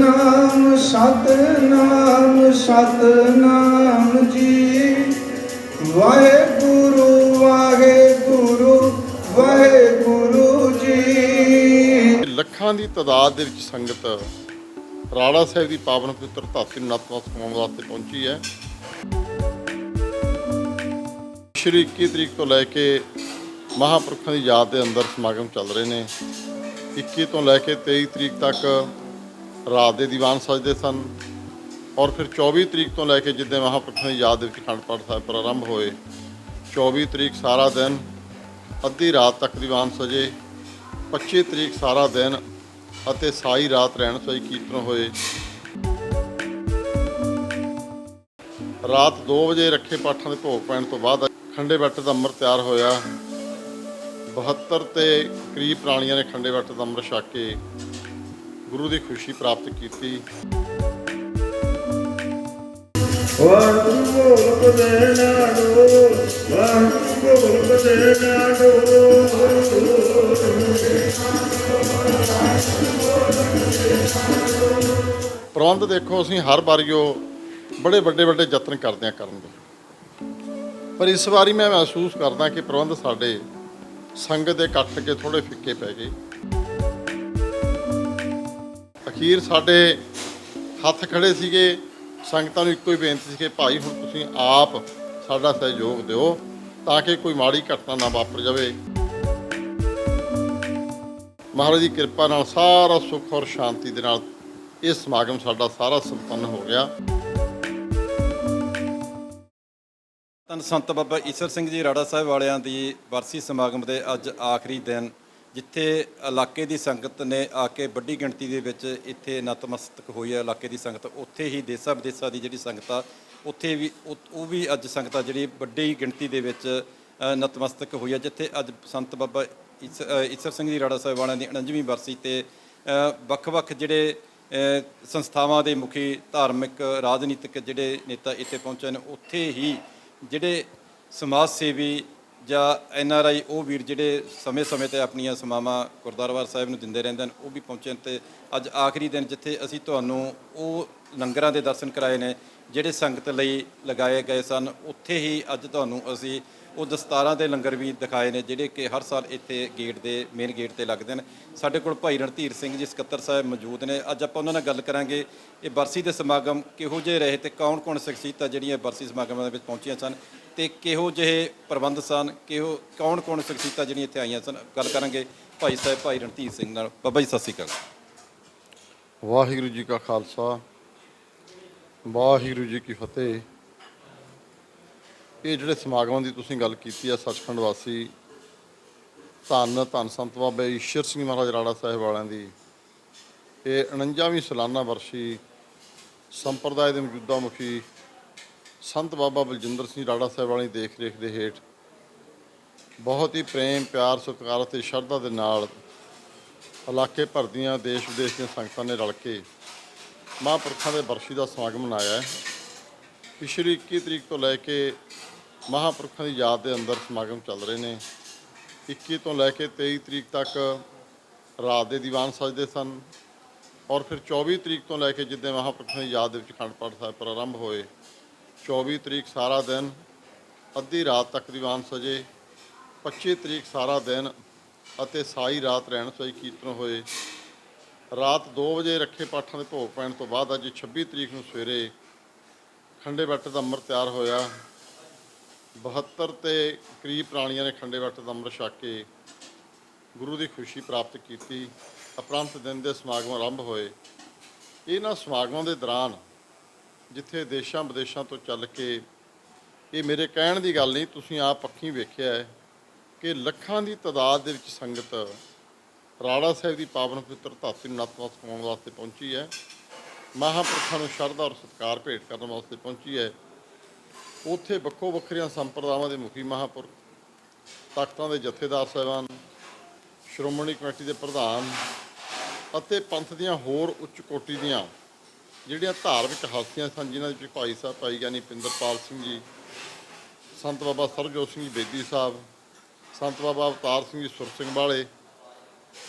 ਸਤਨਾਮ ਸਤਨਾਮ ਸਤਨਾਮ ਜੀ। ਵਾਹਿਗੁਰੂ ਵਾਹਿਗੁਰੂ ਵਾਹਿਗੁਰੂ ਜੀ। ਲੱਖਾਂ ਦੀ ਤਾਦਾਦ ਦੇ ਵਿੱਚ ਸੰਗਤ ਰਾੜਾ ਸਾਹਿਬ ਦੀ ਪਾਵਨ ਪਵਿੱਤਰ ਧਰਤੀ ਨੂੰ ਨਤਮਸਤਕ ਹੋਣ ਵਾਸਤੇ ਪਹੁੰਚੀ ਹੈ। ਸ਼੍ਰੀ 21 ਤਰੀਕ ਤੋਂ ਲੈ ਕੇ ਮਹਾਂਪੁਰਖਾਂ ਦੀ ਯਾਦ ਦੇ ਅੰਦਰ ਸਮਾਗਮ ਚੱਲ ਰਹੇ ਨੇ। 21 ਤੋਂ ਲੈ ਕੇ 23 ਤਰੀਕ ਤੱਕ ਰਾਤ ਦੇ ਦੀਵਾਨ ਸਜਦੇ ਸਨ ਔਰ ਫਿਰ 24 ਤਰੀਕ ਤੋਂ ਲੈ ਕੇ ਜਿੱਦਾਂ ਮਹਾਂਪੁਰਖਾਂ ਦੀ ਯਾਦ ਦੇ ਵਿੱਚ ਅਖੰਡ ਪਾਠ ਸਾਹਿਬ ਪ੍ਰਾਰੰਭ ਹੋਏ 24 ਤਰੀਕ ਸਾਰਾ ਦਿਨ ਅੱਧੀ ਰਾਤ ਤੱਕ ਦੀਵਾਨ ਸਜੇ 25 ਤਰੀਕ ਸਾਰਾ ਦਿਨ ਅਤੇ ਸਾਈ ਰਾਤ ਰਹਿਣ ਸੋਈ ਕੀਰਤਨ ਹੋਏ। ਰਾਤ 2 ਵਜੇ ਰੱਖੇ ਪਾਠਾਂ ਦੇ ਭੋਗ ਪੈਣ ਤੋਂ ਬਾਅਦ ਖੰਡੇ ਬੱਟ ਦਾ ਅੰਮ੍ਰਿਤ ਤਿਆਰ ਹੋਇਆ। 72 ਤੇ ਕਰੀਬ ਪ੍ਰਾਣੀਆਂ ਨੇ ਖੰਡੇ ਬੱਟ ਦਾ ਅੰਮ੍ਰਿਤ ਛਕ ਕੇ ਗੁਰੂ ਦੀ ਖੁਸ਼ੀ ਪ੍ਰਾਪਤ ਕੀਤੀ। ਵਾਹਿਗੁਰੂ ਵਾਹਿਗੁਰੂ ਪ੍ਰਬੰਧ ਦੇਖੋ ਅਸੀਂ ਹਰ ਵਾਰੀ ਉਹ ਬੜੇ ਵੱਡੇ ਵੱਡੇ ਯਤਨ ਕਰਦੇ ਹਾਂ ਕਰਨ ਦੇ। ਪਰ ਇਸ ਵਾਰੀ ਮੈਂ ਮਹਿਸੂਸ ਕਰਦਾ ਕਿ ਪ੍ਰਬੰਧ ਸਾਡੇ ਸੰਗਤ ਦੇ ਇਕੱਠ ਕੇ ਥੋੜੇ ਫਿੱਕੇ ਪੈ ਗਏ। ਖੀਰ ਸਾਡੇ ਹੱਥ ਖੜੇ ਸੀਗੇ, ਸੰਗਤਾਂ ਨੂੰ ਇੱਕੋ ਹੀ ਬੇਨਤੀ ਸੀ ਕਿ ਭਾਈ ਹੁਣ ਤੁਸੀਂ ਆਪ ਸਾਡਾ ਸਹਿਯੋਗ ਦਿਓ ਤਾਂ ਕਿ ਕੋਈ ਮਾੜੀ ਘਟਨਾ ਨਾ ਵਾਪਰ ਜਾਵੇ। ਮਹਾਰਾਜ ਦੀ ਕਿਰਪਾ ਨਾਲ ਸਾਰਾ ਸੁੱਖ ਔਰ ਸ਼ਾਂਤੀ ਦੇ ਨਾਲ ਇਹ ਸਮਾਗਮ ਸਾਡਾ ਸਾਰਾ ਸੰਪੰਨ ਹੋ ਗਿਆ। ਧੰਨ ਸੰਤ ਬਾਬਾ ਈਸ਼ਰ ਸਿੰਘ ਜੀ ਰਾੜਾ ਸਾਹਿਬ ਵਾਲਿਆਂ ਦੀ ਵਰਸੀ ਸਮਾਗਮ ਦੇ ਅੱਜ ਆਖਰੀ ਦਿਨ ਜਿੱਥੇ ਇਲਾਕੇ ਦੀ ਸੰਗਤ ਨੇ ਆ ਕੇ ਵੱਡੀ ਗਿਣਤੀ ਦੇ ਵਿੱਚ ਇੱਥੇ ਨਤਮਸਤਕ ਹੋਈ ਹੈ, ਇਲਾਕੇ ਦੀ ਸੰਗਤ। ਉੱਥੇ ਹੀ ਦੇਸਾਂ ਵਿਦੇਸਾਂ ਦੀ ਜਿਹੜੀ ਸੰਗਤ ਆ, ਉੱਥੇ ਵੀ ਉਹ ਉਹ ਵੀ ਅੱਜ ਸੰਗਤ ਆ ਜਿਹੜੀ ਵੱਡੀ ਗਿਣਤੀ ਦੇ ਵਿੱਚ ਨਤਮਸਤਕ ਹੋਈ ਹੈ। ਜਿੱਥੇ ਅੱਜ ਸੰਤ ਬਾਬਾ ਈਸ- ਈਸ਼ਰ ਸਿੰਘ ਜੀ ਰਾੜਾ ਸਾਹਿਬ ਵਾਲਿਆਂ ਦੀ 49ਵੀਂ ਵਰਸੀ ਤੇ ਵੱਖ-ਵੱਖ ਜਿਹੜੇ ਸੰਸਥਾਵਾਂ ਦੇ ਮੁਖੀ, ਧਾਰਮਿਕ, ਰਾਜਨੀਤਿਕ ਜਿਹੜੇ ਨੇਤਾ ਇੱਥੇ ਪਹੁੰਚੇ ਨੇ, ਉੱਥੇ ਹੀ ਜਿਹੜੇ ਸਮਾਜ ਸੇਵੀ ਜਾਂ ਐਨ ਆਰ ਆਈ, ਉਹ ਵੀਰ ਜਿਹੜੇ ਸਮੇਂ-ਸਮੇਂ ਤੇ ਆਪਣੀਆਂ ਸਮਾਵਾਂ ਗੁਰਦੁਆਰਾ ਸਾਹਿਬ ਨੂੰ ਦਿੰਦੇ ਰਹਿੰਦੇ ਹਨ, ਉਹ ਵੀ ਪਹੁੰਚੇ ਨੇ ਤੇ ਅੱਜ ਆਖਰੀ ਦਿਨ ਜਿੱਥੇ ਅਸੀਂ ਤੁਹਾਨੂੰ ਉਹ ਲੰਗਰਾਂ ਦੇ ਦਰਸ਼ਨ ਕਰਾਏ ਨੇ, ਜਿਹੜੇ ਸੰਗਤ ਲਈ ਲਗਾਏ ਗਏ ਸਨ, ਉੱਥੇ ਹੀ ਅੱਜ ਤੁਹਾਨੂੰ ਅਸੀਂ ਉਹ ਦਸਤਾਰਾਂ ਦੇ ਲੰਗਰ ਵੀ ਦਿਖਾਏ ਨੇ, ਜਿਹੜੇ ਕਿ ਹਰ ਸਾਲ ਇੱਥੇ ਗੇਟ ਦੇ, ਮੇਨ ਗੇਟ ਤੇ ਲੱਗਦੇ ਨੇ। ਸਾਡੇ ਕੋਲ ਭਾਈ ਰਣਧੀਰ ਸਿੰਘ ਜੀ ਸਕੱਤਰ ਸਾਹਿਬ ਮੌਜੂਦ ਨੇ। ਅੱਜ ਆਪਾਂ ਉਹਨਾਂ ਨਾਲ ਗੱਲ ਕਰਾਂਗੇ, ਇਹ ਬਰਸੀ ਦੇ ਸਮਾਗਮ ਕਿਹੋ ਜਿਹੇ ਰਹੇ ਤੇ ਕੌਣ-ਕੌਣ ਸ਼ਖਸੀਅਤਾਂ ਜਿਹੜੀਆਂ ਬਰਸੀ ਸਮਾਗਮਾਂ ਦੇ ਵਿੱਚ ਪਹੁੰਚੀਆਂ ਸਨ ਤੇ ਕਿਹੋ ਜਿਹੇ ਪ੍ਰਬੰਧ ਸਨ? ਕਿਹੋ, ਕੌਣ-ਕੌਣ ਸ਼ਖਸੀਅਤਾਂ ਜਿਹੜੀਆਂ ਇੱਥੇ ਆਈਆਂ ਸਨ? ਗੱਲ ਕਰਾਂਗੇ ਭਾਈ ਸਾਹਿਬ, ਭਾਈ ਰਣਧੀਰ ਸਿੰਘ ਨਾਲ। ਬਾਬਾ ਜੀ, ਸਤਿ ਸ਼੍ਰੀ ਅਕਾਲ। ਵਾਹਿਗੁਰੂ ਜੀ ਕਾ ਖਾਲਸਾ, ਵਾਹਿਗੁਰੂ ਜੀ ਕੀ ਫਤਿਹ। ਇਹ ਜਿਹੜੇ ਸਮਾਗਮਾਂ ਦੀ ਤੁਸੀਂ ਗੱਲ ਕੀਤੀ ਆ, ਸੱਚਖੰਡ ਵਾਸੀ, ਧੰਨ ਧੰਨ ਸੰਤ ਬਾਬਾ ਈਸ਼ਰ ਸਿੰਘ ਮਹਾਰਾਜ ਰਾੜਾ ਸਾਹਿਬ ਵਾਲਿਆਂ ਦੀ, ਇਹ 49ਵੀਂ ਸਾਲਾਨਾ ਵਰਸੀ ਸੰਪਰਦਾਇ ਦੇ ਮੌਜੂਦਾ ਮੁਖੀ ਸੰਤ ਬਾਬਾ ਬਲਜਿੰਦਰ ਸਿੰਘ ਰਾੜਾ ਸਾਹਿਬ ਵਾਲੀ ਦੇਖ ਰੇਖ ਦੇ ਹੇਠ ਬਹੁਤ ਹੀ ਪ੍ਰੇਮ, ਪਿਆਰ, ਸਤਿਕਾਰ ਅਤੇ ਸ਼ਰਧਾ ਦੇ ਨਾਲ ਇਲਾਕੇ ਭਰ ਦੀਆਂ ਦੇਸ਼ ਵਿਦੇਸ਼ ਦੀਆਂ ਸੰਗਤਾਂ ਨੇ ਰਲ ਕੇ ਮਹਾਂਪੁਰਖਾਂ ਦੇ ਬਰਸ਼ੀ ਦਾ ਸਮਾਗਮ ਮਨਾਇਆ ਹੈ। ਪਿਛਲੀ 21 ਤਰੀਕ ਤੋਂ ਲੈ ਕੇ ਮਹਾਂਪੁਰਖਾਂ ਦੀ ਯਾਦ ਦੇ ਅੰਦਰ ਸਮਾਗਮ ਚੱਲ ਰਹੇ ਨੇ। 21 ਤੋਂ ਲੈ ਕੇ 23 ਤਰੀਕ ਤੱਕ ਰਾਤ ਦੇ ਦੀਵਾਨ ਸਜਦੇ ਸਨ ਔਰ ਫਿਰ 24 ਤਰੀਕ ਤੋਂ ਲੈ ਕੇ ਜਿੱਦਾਂ ਮਹਾਂਪੁਰਖਾਂ ਦੀ ਯਾਦ ਦੇ ਵਿੱਚ ਅਖੰਡ ਪਾਠ ਸਾਹਿਬ ਪ੍ਰਾਰੰਭ ਹੋਏ 24 ਤਰੀਕ ਸਾਰਾ ਦਿਨ, ਅੱਧੀ ਰਾਤ ਤੱਕ ਦੀਵਾਨ ਸਜੇ 25 ਤਰੀਕ ਸਾਰਾ ਦਿਨ ਅਤੇ ਸਾਈ ਰਾਤ ਰਹਿਣ ਸੋਈ ਕੀਰਤਨ ਹੋਏ। ਰਾਤ 2 ਵਜੇ ਰੱਖੇ ਪਾਠਾਂ ਦੇ ਭੋਗ ਪੈਣ ਤੋਂ ਬਾਅਦ ਅੱਜ 26 ਤਰੀਕ ਨੂੰ ਸਵੇਰੇ ਖੰਡੇ ਬੱਟ ਦਾ ਅੰਮ੍ਰਿਤ ਤਿਆਰ ਹੋਇਆ। 72 ਤੇ ਕਰੀਬ ਪ੍ਰਾਣੀਆਂ ਨੇ ਖੰਡੇ ਬੱਟ ਦਾ ਅੰਮ੍ਰਿਤ ਛਕ ਕੇ ਗੁਰੂ ਦੀ ਖੁਸ਼ੀ ਪ੍ਰਾਪਤ ਕੀਤੀ। ਅਪਰੰਤ ਦਿਨ ਦੇ ਸਮਾਗਮ ਆਰੰਭ ਹੋਏ। ਇਹਨਾਂ ਸਮਾਗਮਾਂ ਦੇ ਦੌਰਾਨ ਜਿੱਥੇ ਦੇਸ਼ਾਂ ਵਿਦੇਸ਼ਾਂ ਤੋਂ ਚੱਲ ਕੇ ਇਹ ਮੇਰੇ ਕਹਿਣ ਦੀ ਗੱਲ ਨਹੀਂ, ਤੁਸੀਂ ਆਪ ਅੱਖੀਂ ਵੇਖਿਆ ਹੈ ਕਿ ਲੱਖਾਂ ਦੀ ਤਾਦਾਦ ਦੇ ਵਿੱਚ ਸੰਗਤ ਰਾੜਾ ਸਾਹਿਬ ਦੀ ਪਾਵਨ ਪਵਿੱਤਰ ਧਰਤੀ ਨੂੰ ਨਤਮਸਤਕ ਹੋਣ ਵਾਸਤੇ ਪਹੁੰਚੀ ਹੈ, ਮਹਾਂਪੁਰਖਾਂ ਨੂੰ ਸ਼ਰਧਾ ਔਰ ਸਤਿਕਾਰ ਭੇਟ ਕਰਨ ਵਾਸਤੇ ਪਹੁੰਚੀ ਹੈ। ਉੱਥੇ ਵੱਖੋ ਵੱਖਰੀਆਂ ਸੰਪਰਦਾਵਾਂ ਦੇ ਮੁਖੀ ਮਹਾਂਪੁਰਖ, ਤਖਤਾਂ ਦੇ ਜਥੇਦਾਰ ਸਾਹਿਬਾਨ, ਸ਼੍ਰੋਮਣੀ ਕਮੇਟੀ ਦੇ ਪ੍ਰਧਾਨ ਅਤੇ ਪੰਥ ਦੀਆਂ ਹੋਰ ਉੱਚ ਕੋਟੀ ਦੀਆਂ ਜਿਹੜੀਆਂ ਧਾਰਮਿਕ ਹਸਤੀਆਂ ਸਨ, ਜਿਨ੍ਹਾਂ ਵਿੱਚ ਭਾਈ ਸਾਹਿਬ, ਭਾਈ ਗਿਆਨੀ ਪਿੰਦਰਪਾਲ ਸਿੰਘ ਜੀ, ਸੰਤ ਬਾਬਾ ਸਰਜੋਤ ਸਿੰਘ ਜੀ ਬੇਦੀ ਸਾਹਿਬ, ਸੰਤ ਬਾਬਾ ਅਵਤਾਰ ਸਿੰਘ ਜੀ ਸੁਰ ਸਿੰਘ ਵਾਲੇ,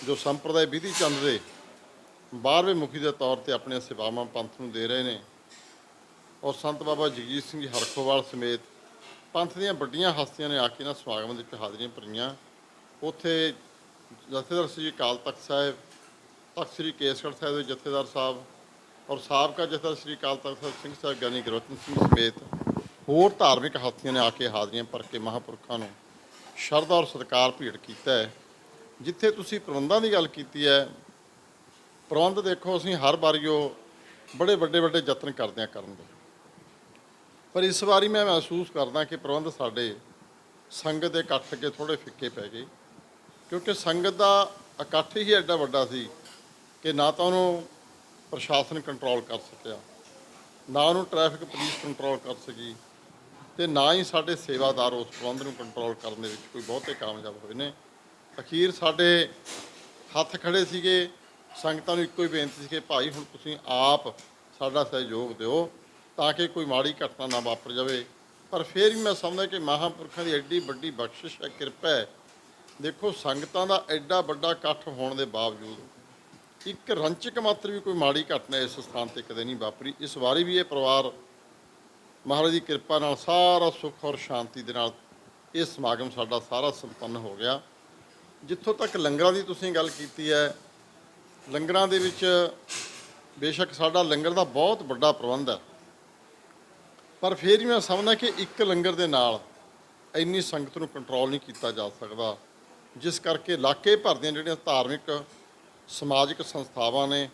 ਜੋ ਸੰਪਰਦਾਇ ਵਿਧੀ ਚੰਦ ਦੇ ਬਾਰਵੇਂ ਮੁਖੀ ਦੇ ਤੌਰ ਤੇ ਆਪਣੀਆਂ ਸੇਵਾਵਾਂ ਪੰਥ ਨੂੰ ਦੇ ਰਹੇ ਨੇ, ਔਰ ਸੰਤ ਬਾਬਾ ਜਗਜੀਤ ਸਿੰਘ ਜੀ ਹਰਖੋਵਾਲ ਸਮੇਤ ਪੰਥ ਦੀਆਂ ਵੱਡੀਆਂ ਹਸਤੀਆਂ ਨੇ ਆ ਕੇ ਇਹਨਾਂ ਸਮਾਗਮ ਦੇ ਵਿੱਚ ਹਾਜ਼ਰੀਆਂ ਭਰੀਆਂ। ਉੱਥੇ ਜਥੇਦਾਰ ਸ੍ਰੀ ਅਕਾਲ ਤਖਤ ਸਾਹਿਬ, ਤਖਤ ਸ੍ਰੀ ਕੇਸਗੜ੍ਹ ਸਾਹਿਬ ਦੇ ਜਥੇਦਾਰ ਸਾਹਿਬ ਔਰ ਸਾਬਕਾ ਜਥੇਦਾਰ ਸ੍ਰੀ ਅਕਾਲ ਤਖਤ ਸਾਹਿਬ ਸਿੰਘ ਸਾਹਿਬ ਗਿਆਨੀ ਗੁਰਵਤਨ ਸਿੰਘ ਸਮੇਤ ਹੋਰ ਧਾਰਮਿਕ ਹਸਤੀਆਂ ਨੇ ਆ ਕੇ ਹਾਜ਼ਰੀਆਂ ਭਰ ਕੇ ਮਹਾਂਪੁਰਖਾਂ ਨੂੰ ਸ਼ਰਧਾ ਔਰ ਸਤਿਕਾਰ ਭੇਟ ਕੀਤਾ ਹੈ। ਜਿੱਥੇ ਤੁਸੀਂ ਪ੍ਰਬੰਧਾਂ ਦੀ ਗੱਲ ਕੀਤੀ ਹੈ, ਪ੍ਰਬੰਧ ਦੇਖੋ, ਅਸੀਂ ਹਰ ਵਾਰੀ ਉਹ ਬੜੇ ਵੱਡੇ ਵੱਡੇ ਯਤਨ ਕਰਦੇ ਹਾਂ ਕਰਨ ਦੇ। ਪਰ ਇਸ ਵਾਰੀ ਮੈਂ ਮਹਿਸੂਸ ਕਰਦਾ ਕਿ ਪ੍ਰਬੰਧ ਸਾਡੇ ਸੰਗਤ ਦੇ ਇਕੱਠ ਅੱਗੇ ਥੋੜੇ ਫਿੱਕੇ ਪੈ ਗਏ। ਕਿਉਂਕਿ ਸੰਗਤ ਦਾ ਇਕੱਠ ਹੀ ਐਡਾ ਵੱਡਾ ਸੀ ਕਿ ਨਾ ਤਾਂ ਉਹਨੂੰ ਪ੍ਰਸ਼ਾਸਨ ਕੰਟਰੋਲ ਕਰ ਸਕਿਆ। ਨਾ ਉਹਨੂੰ ਟ੍ਰੈਫਿਕ ਪੁਲਿਸ ਕੰਟਰੋਲ ਕਰ ਸਕੀ ਤੇ ਨਾ ਹੀ ਸਾਡੇ ਸੇਵਾਦਾਰ ਉਸ ਪ੍ਰਬੰਧ ਨੂੰ ਕੰਟਰੋਲ ਕਰਨ ਦੇ ਵਿੱਚ ਕੋਈ ਬਹੁਤੇ ਕਾਮਯਾਬ ਹੋਏ ਨੇ। ਅਖੀਰ ਸਾਡੇ ਹੱਥ ਖੜੇ ਸੀਗੇ, ਸੰਗਤਾਂ ਨੂੰ ਇੱਕੋ ਹੀ ਬੇਨਤੀ ਸੀ ਕਿ ਭਾਈ ਹੁਣ ਤੁਸੀਂ ਆਪ ਸਾਡਾ ਸਹਿਯੋਗ ਦਿਓ ਤਾਂ ਕਿ ਕੋਈ ਮਾੜੀ ਘਟਨਾ ਨਾ ਵਾਪਰ ਜਾਵੇ। ਪਰ ਫਿਰ ਵੀ ਮੈਂ ਸਮਝਦਾ ਕਿ ਮਹਾਂਪੁਰਖਾਂ ਦੀ ਐਡੀ ਵੱਡੀ ਬਖਸ਼ਿਸ਼ ਹੈ, ਕਿਰਪਾ ਹੈ। ਦੇਖੋ, ਸੰਗਤਾਂ ਦਾ ਐਡਾ ਵੱਡਾ ਇਕੱਠ ਹੋਣ ਦੇ ਬਾਵਜੂਦ ਇੱਕ ਰੰਚਕ ਮਾਤਰ ਵੀ ਕੋਈ ਮਾੜੀ ਘਟਨਾ ਇਸ ਸਥਾਨ ਤੇ ਕਦੇ ਨਹੀਂ ਵਾਪਰੀ। ਇਸ ਵਾਰੀ ਵੀ ਇਹ ਪਰਿਵਾਰ ਮਹਾਰਾਜ ਦੀ ਕਿਰਪਾ ਨਾਲ ਸਾਰਾ ਸੁੱਖ ਔਰ ਸ਼ਾਂਤੀ ਦੇ ਨਾਲ ਇਹ ਸਮਾਗਮ ਸਾਡਾ ਸਾਰਾ ਸੰਪੰਨ ਹੋ ਗਿਆ। ਜਿੱਥੋਂ ਤੱਕ ਲੰਗਰਾਂ ਦੀ ਤੁਸੀਂ ਗੱਲ ਕੀਤੀ ਹੈ, ਲੰਗਰਾਂ ਦੇ ਵਿੱਚ ਬੇਸ਼ੱਕ ਸਾਡਾ ਲੰਗਰ ਦਾ ਬਹੁਤ ਵੱਡਾ ਪ੍ਰਬੰਧ ਹੈ। ਪਰ ਫਿਰ ਵੀ ਮੈਂ ਸਮਝਦਾ ਕਿ ਇੱਕ ਲੰਗਰ ਦੇ ਨਾਲ ਇੰਨੀ ਸੰਗਤ ਨੂੰ ਕੰਟਰੋਲ ਨਹੀਂ ਕੀਤਾ ਜਾ ਸਕਦਾ, ਜਿਸ ਕਰਕੇ ਇਲਾਕੇ ਭਰ ਦੀਆਂ ਜਿਹੜੀਆਂ ਧਾਰਮਿਕ ਸਮਾਜਿਕ ਸੰਸਥਾਵਾਂ ਨੇ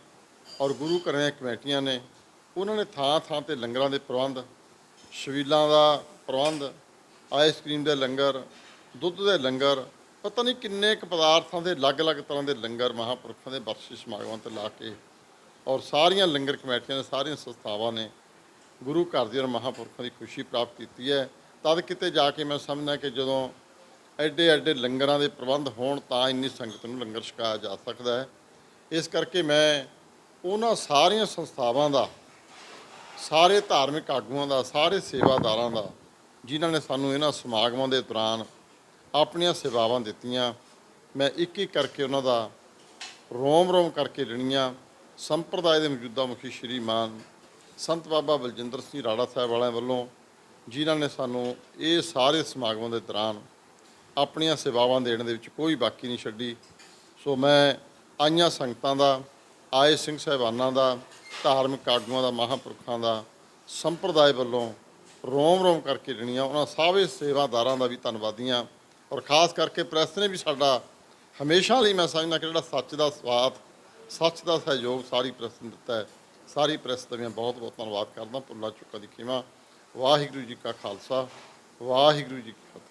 ਔਰ ਗੁਰੂ ਘਰਾਂ ਦੀਆਂ ਕਮੇਟੀਆਂ ਨੇ, ਉਹਨਾਂ ਨੇ ਥਾਂ ਥਾਂ ਤੇ ਲੰਗਰਾਂ ਦੇ ਪ੍ਰਬੰਧ ਛਬੀਲਾਂ ਦਾ ਪ੍ਰਬੰਧ ਆਈਸਕ੍ਰੀਮ ਦੇ ਲੰਗਰ, ਦੁੱਧ ਦੇ ਲੰਗਰ, ਪਤਾ ਨਹੀਂ ਕਿੰਨੇ ਕੁ ਪਦਾਰਥਾਂ ਦੇ ਅਲੱਗ-ਅਲੱਗ ਤਰ੍ਹਾਂ ਦੇ ਲੰਗਰ ਮਹਾਂਪੁਰਖਾਂ ਦੇ ਬਰਸ਼ੀ ਸਮਾਗਮਾਂ ਤੇ ਲਾ ਕੇ ਔਰ ਸਾਰੀਆਂ ਲੰਗਰ ਕਮੇਟੀਆਂ ਨੇ, ਸਾਰੀਆਂ ਸੰਸਥਾਵਾਂ ਨੇ ਗੁਰੂ ਘਰ ਦੀ ਔਰ ਮਹਾਂਪੁਰਖਾਂ ਦੀ ਖੁਸ਼ੀ ਪ੍ਰਾਪਤ ਕੀਤੀ ਹੈ। ਤਦ ਕਿਤੇ ਜਾ ਕੇ ਮੈਂ ਸਮਝਣਾ ਕਿ ਜਦੋਂ ਐਡੇ ਐਡੇ ਲੰਗਰਾਂ ਦੇ ਪ੍ਰਬੰਧ ਹੋਣ ਤਾਂ ਇੰਨੀ ਸੰਗਤ ਨੂੰ ਲੰਗਰ ਛਕਾਇਆ ਜਾ ਸਕਦਾ ਹੈ। ਇਸ ਕਰਕੇ ਮੈਂ ਉਹਨਾਂ ਸਾਰੀਆਂ ਸੰਸਥਾਵਾਂ ਦਾ, ਸਾਰੇ ਧਾਰਮਿਕ ਆਗੂਆਂ ਦਾ, ਸਾਰੇ ਸੇਵਾਦਾਰਾਂ ਦਾ, ਜਿਨ੍ਹਾਂ ਨੇ ਸਾਨੂੰ ਇਹਨਾਂ ਸਮਾਗਮਾਂ ਦੇ ਦੌਰਾਨ ਆਪਣੀਆਂ ਸੇਵਾਵਾਂ ਦਿੱਤੀਆਂ, ਮੈਂ ਇੱਕ ਇੱਕ ਕਰਕੇ ਉਹਨਾਂ ਦਾ ਰੋਮ ਰੋਮ ਕਰਕੇ ਲੈਣੀਆਂ ਸੰਪਰਦਾਇ ਦੇ ਮੌਜੂਦਾ ਮੁਖੀ ਸ਼੍ਰੀਮਾਨ ਸੰਤ ਬਾਬਾ ਬਲਜਿੰਦਰ ਸਿੰਘ ਰਾੜਾ ਸਾਹਿਬ ਵਾਲਿਆਂ ਵੱਲੋਂ, ਜਿਨ੍ਹਾਂ ਨੇ ਸਾਨੂੰ ਇਹ ਸਾਰੇ ਸਮਾਗਮਾਂ ਦੇ ਦੌਰਾਨ ਆਪਣੀਆਂ ਸੇਵਾਵਾਂ ਦੇਣ ਦੇ ਵਿੱਚ ਕੋਈ ਬਾਕੀ ਨਹੀਂ ਛੱਡੀ। ਸੋ ਮੈਂ ਆਈਆਂ ਸੰਗਤਾਂ ਦਾ, ਆਏ ਸਿੰਘ ਸਾਹਿਬਾਨਾਂ ਦਾ, ਧਾਰਮਿਕ ਆਗੂਆਂ ਦਾ, ਮਹਾਂਪੁਰਖਾਂ ਦਾ, ਸੰਪਰਦਾਇ ਵੱਲੋਂ ਰੋਮ ਰੋਮ ਕਰਕੇ ਜਿਹੜੀਆਂ ਉਹਨਾਂ ਸਾਰੇ ਸੇਵਾਦਾਰਾਂ ਦਾ ਵੀ ਧੰਨਵਾਦੀਆਂ। ਔਰ ਖਾਸ ਕਰਕੇ ਪ੍ਰੈਸ ਨੇ ਵੀ ਸਾਡਾ ਹਮੇਸ਼ਾ ਲਈ ਮੈਂ ਸਮਝਦਾ ਕਿ ਜਿਹੜਾ ਸੱਚ ਦਾ ਸਵਾਦ ਸੱਚ ਦਾ ਸਹਿਯੋਗ ਸਾਰੀ ਪ੍ਰੈਸ ਨੇ ਦਿੱਤਾ ਹੈ। ਸਾਰੀ ਪ੍ਰੈਸ ਦਾ ਮੈਂ ਬਹੁਤ ਬਹੁਤ ਧੰਨਵਾਦ ਕਰਦਾ। ਭੁੱਲਾ ਚੁੱਕਾ ਦੀ ਖਿਮਾ। ਵਾਹਿਗੁਰੂ ਜੀ ਕਾ ਖਾਲਸਾ। ਵਾਹਿਗੁਰੂ ਜੀ ਕੀ ਫਤਿਹ।